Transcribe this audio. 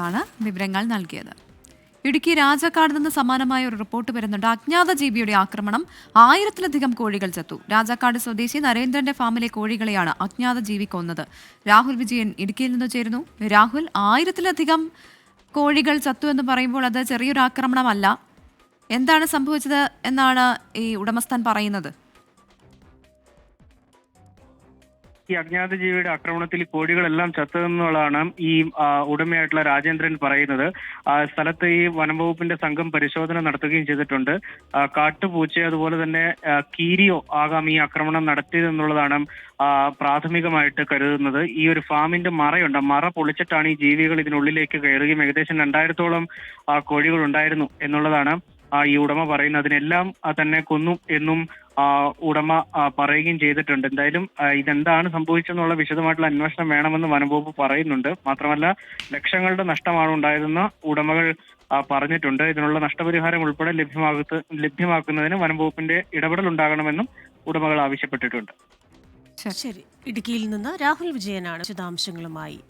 ശ്രീജിത്താണ് വിവരങ്ങൾ നൽകിയത്. ഇടുക്കി രാജാക്കാട് നിന്ന് സമാനമായ ഒരു റിപ്പോർട്ട് വരുന്നുണ്ട്. അജ്ഞാത ജീവിയുടെ ആക്രമണം ആയിരത്തിലധികം കോഴികൾ ചത്തു. രാജാക്കാട് സ്വദേശി നരേന്ദ്രന്റെ ഫാമിലെ കോഴികളെയാണ് അജ്ഞാത ജീവി കൊന്നത് രാഹുൽ വിജയൻ ഇടുക്കിയിൽ നിന്ന് ചേരുന്നു. രാഹുൽ ആയിരത്തിലധികം കോഴികൾ ചത്തു എന്ന് പറയുമ്പോൾ അത് ചെറിയൊരു ആക്രമണമല്ല. എന്താണ് സംഭവിച്ചത് എന്നാണ് ഈ ഉടമസ്ഥൻ പറയുന്നത്. ഈ അജ്ഞാത ജീവിയുടെ ആക്രമണത്തിൽ കോഴികളെല്ലാം ചത്തതെന്നുള്ളതാണ് ഈ ഉടമയായിട്ടുള്ള രാജേന്ദ്രൻ പറയുന്നത്. സ്ഥലത്ത് ഈ വനംവകുപ്പിന്റെ സംഘം പരിശോധന നടത്തുകയും ചെയ്തിട്ടുണ്ട്. കാട്ടുപൂച്ച അതുപോലെ തന്നെ കീരിയോ ആകാം ഈ ആക്രമണം നടത്തിയതെന്നുള്ളതാണ് പ്രാഥമികമായിട്ട് കരുതുന്നത്. ഈ ഒരു ഫാമിന്റെ മറയുണ്ട്. മറ പൊളിച്ചിട്ടാണ് ഈ ജീവികൾ ഇതിനുള്ളിലേക്ക് കയറുകയും ഏകദേശം രണ്ടായിരത്തോളം കോഴികൾ ഉണ്ടായിരുന്നു എന്നുള്ളതാണ്. ഈ ഉടമ പറയുന്നത് അതിനെല്ലാം തന്നെ കൊന്നു എന്നും ആ, ഉടമ ആ, പറയുകയും ചെയ്തിട്ടുണ്ട്. എന്തായാലും ആ, ഇതെന്താണ് സംഭവിച്ചെന്നുള്ള വിശദമായിട്ടുള്ള അന്വേഷണം വേണമെന്ന് വനംവകുപ്പ് പറയുന്നുണ്ട്. മാത്രമല്ല ലക്ഷങ്ങളുടെ നഷ്ടമാണ് ഉണ്ടായതെന്ന് ഉടമകൾ പറഞ്ഞിട്ടുണ്ട്. ഇതിനുള്ള നഷ്ടപരിഹാരം ഉൾപ്പെടെ ലഭ്യമാകത്ത് ലഭ്യമാക്കുന്നതിന് വനംവകുപ്പിന്റെ ഇടപെടൽ ഉണ്ടാകണമെന്നും ഉടമകൾ ആവശ്യപ്പെട്ടിട്ടുണ്ട്. ശരി. ഇടുക്കിയിൽ നിന്ന് രാഹുൽ വിജയനാണ് വിശദാംശങ്ങളുമായി.